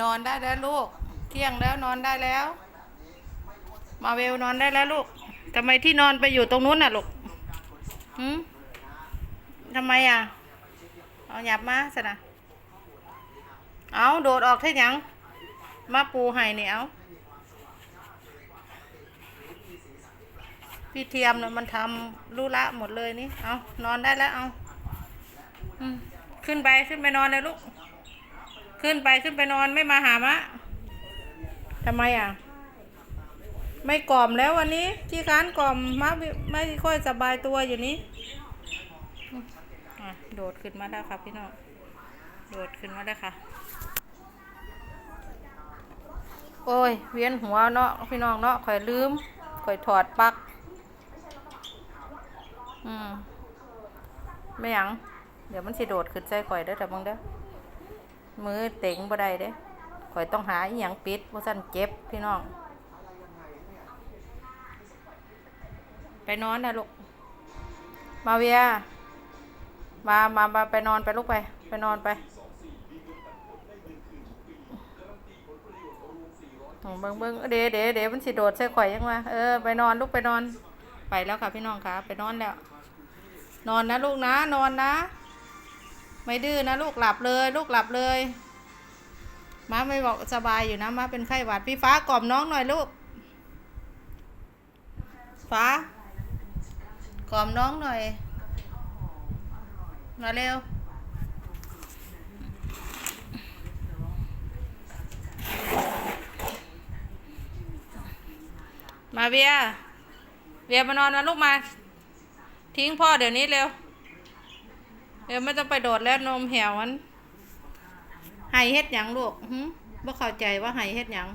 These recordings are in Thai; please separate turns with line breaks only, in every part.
นอนได้แล้วลูก เที่ยงแล้วนอนได้แล้ว มาเวลนอนได้แล้วลูกทำไมที่นอนไปอยู่ตรงนู้นน่ะลูกหืมทำไมอะ เอาหยับมาสนะเอาโดดออกเท่ยัง มาปูให้เนี่ยเอาพี่เทียมเนี่ยมันทำรู้ละหมดเลยนี่ เอานอนได้แล้วเอาอืมขึ้นไปขึ้นไปนอนเลยลูก ขึ้นไปขึ้นไปนอนไม่มาหามะทำไมอะ ไม่กล่อมแล้ววันนี้ ที่ค้านกล่อมมะไม่ค่อยสบายตัวอยู่นี้อะโดดขึ้นมาแล้ครับพี่น้องโดดขึ้นมาแล้ค่ะ โอ้ย เวียนหัวเนาะพี่น้องเนาะข่อยลืมข่อยถอดปลั๊กอืมไม่ยัง เดี๋ยวมันสิโดดขึ้นใส่อยเด้แต่บังเด้อ มือเต็งบ่ได้เด้ข่อยต้องหาอีหยังปิดบ่ซั่นเจ็บพี่น้อง ไปนอนนะลูก มาเวีย มามามาไปนอนไปลูกไป ไปนอนไปอืมเบิ่งเบิ่งเด๋เด๋เด๋มันสิโดดใส่ข่อยยังวะเออไปนอนลูกไปนอน ไปแล้วค่ะพี่น้องค่ะ ไปนอนแล้ว นอนนะลูกนะ นอนนะ ไม่ดื้อนะลูกหลับเลย ลูกหลับเลย ม้าไม่บอกสบายอยู่นะม้าเป็นไข้หวัดพี่ฟ้ากล่อมน้องหน่อยลูก ฟ้ากล่อมน้องหน่อยมาเร็วมาเบียเบียมานอนนะลูกมา ทิ้งพ่อเดี๋ยวนี้เร็ว เดี๋ยวไม่ต้องไปโดดแล้วนมเหี่วมันไห้เฮ็ดหยังลูกหึบ่เข้าใจว่าไห้เฮ็ดหยัง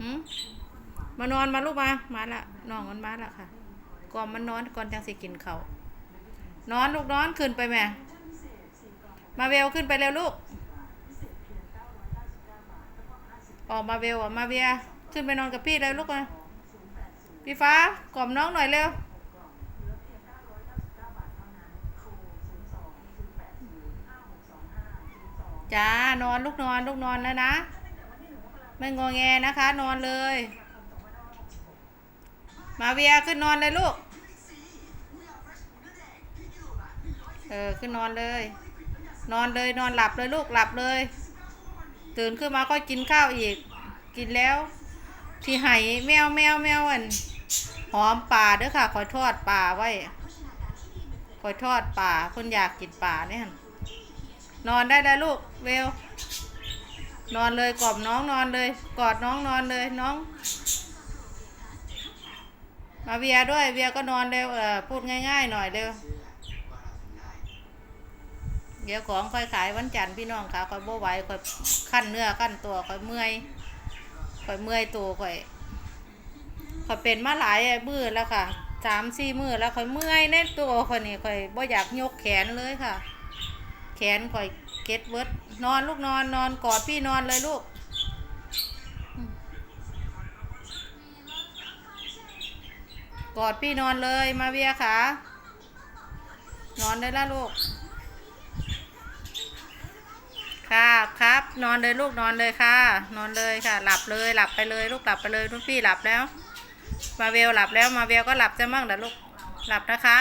หึมมานอนมาลูกมา มาละน้องมันมาละค่ะ ก่อนมันนอนก่อนจังสิกินเขาวนอนลูกนอนขึ้นไปแม่ มาเวลขึ้นไปเร็วลูก ออกมาเวลอะมาเบียขึ้นไปนอนกับพี่เลยลูกมาพี่ฟ้ากล่อมน้องหน่อยเร็ว จ้านอนลูกนอนลูกนอนแล้วนะ ไม่งอแงนะคะ นอนเลย มาเวียขึ้นนอนเลยลูก เออขึ้นนอนเลย นอนเลยนอนหลับเลยลูกหลับเลย ตื่นขึ้นมาก็กินข้าวอีก กินแล้ว ที่ไห้แมวแมวแมวอันหอมป่าเด้อค่ะคอยทอดป่าไว้คอยทอดป่าคนอยากกินป่าเนี่ย นอนได้แล้วลูกเวลนอนเลยกอมน้องนอนเลย กอดน้องนอนเลยน้อง มาเวียด้วยเวียก็นอนเร็วเออพูดง่าย ๆ หน่อยเร็วเดี๋ยวของค่อยขายวันจันทร์พี่น้องค่ะค่อยโบไหวค่อยขั้นเนื้อขั้นตัวค่อยเมื่อยค่อยเมื่อยตัวค่อยค่อยเป็นมาหลายมือแล้วค่ะสามสี่มือแล้วค่อยเมื่อยในตัวค่อยนี่ค่อยบ่อยากยกแขนเลยค่ะ แขนข่อยเก็ดเวิร์ดนอนลูกนอนนอนกอดพี่นอนเลยลูก กอดพี่นอนเลยมาเวียขานอนได้ล้วลูกค่ะครับ นอนเลยลูกนอนเลยค่ะ นอนเลยค่ะ หลับเลยหลับไปเลยลูกหลับไปเลยลูกพี่หลับแล้ว มาเวลหลับแล้วมาเวลก็หลับจะมั่งเดี๋ยวลูกหลับนะคะ